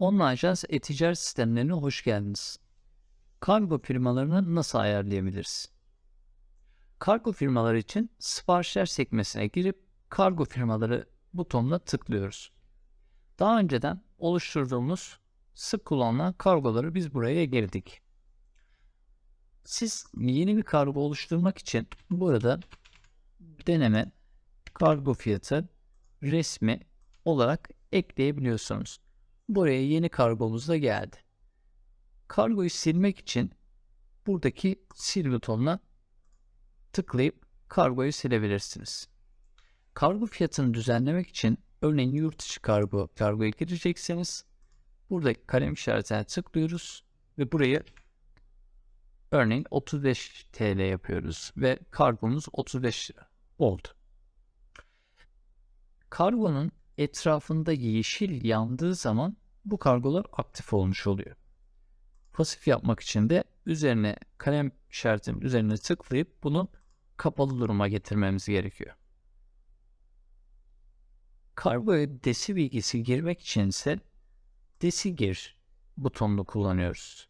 Online Ajans e-ticaret sistemlerine hoş geldiniz. Kargo firmalarını nasıl ayarlayabiliriz? Kargo firmaları için siparişler sekmesine girip kargo firmaları butonuna tıklıyoruz. Daha önceden oluşturduğumuz sık kullanılan kargoları biz buraya girdik. Siz yeni bir kargo oluşturmak için burada deneme kargo fiyatı resmi olarak ekleyebiliyorsunuz. Buraya yeni kargomuz da geldi. Kargoyu silmek için buradaki sil butonuna tıklayıp kargoyu silebilirsiniz. Kargo fiyatını düzenlemek için örneğin yurt içi kargo kargoya gireceksiniz. Buradaki kalem işaretine tıklıyoruz ve burayı örneğin 35 TL yapıyoruz ve kargomuz 35 lira oldu. Kargonun etrafında yeşil yandığı zaman bu kargolar aktif olmuş oluyor. Pasif yapmak için de üzerine kalem işaretinin üzerine tıklayıp bunu kapalı duruma getirmemiz gerekiyor. Kargoya desi bilgisi girmek için ise desi gir butonunu kullanıyoruz.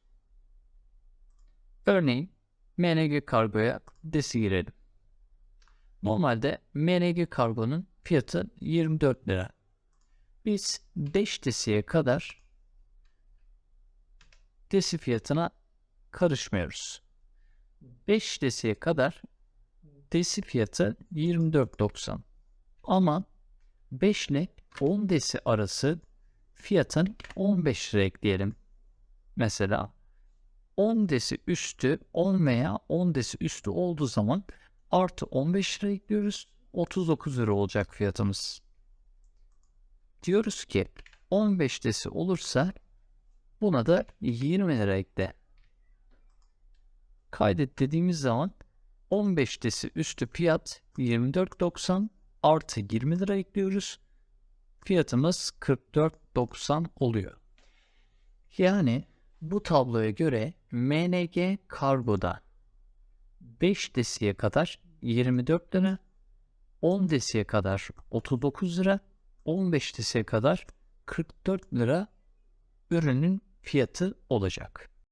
Örneğin MNG kargoya desi girelim. Normalde MNG kargonun fiyatı 24 lira. Biz 5 desiye kadar desi fiyatına karışmıyoruz. 5 desiye kadar desi fiyatı 24.90. Ama 5 ile 10 desi arası fiyatın 15 lira ekleyelim. Mesela 10 desi üstü 10 veya 10 desi üstü olduğu zaman artı 15 lira ekliyoruz. 39 lira olacak fiyatımız. Diyoruz ki 15 desi olursa buna da 20 lira ekle. Kaydet dediğimiz zaman 15 desi üstü fiyat 24.90 artı 20 lira ekliyoruz. Fiyatımız 44.90 oluyor. Yani bu tabloya göre MNG kargoda 5 desiye kadar 24 lira, 10 desiye kadar 39 lira, 15 desiye kadar 44 lira ürünün fiyatı olacak.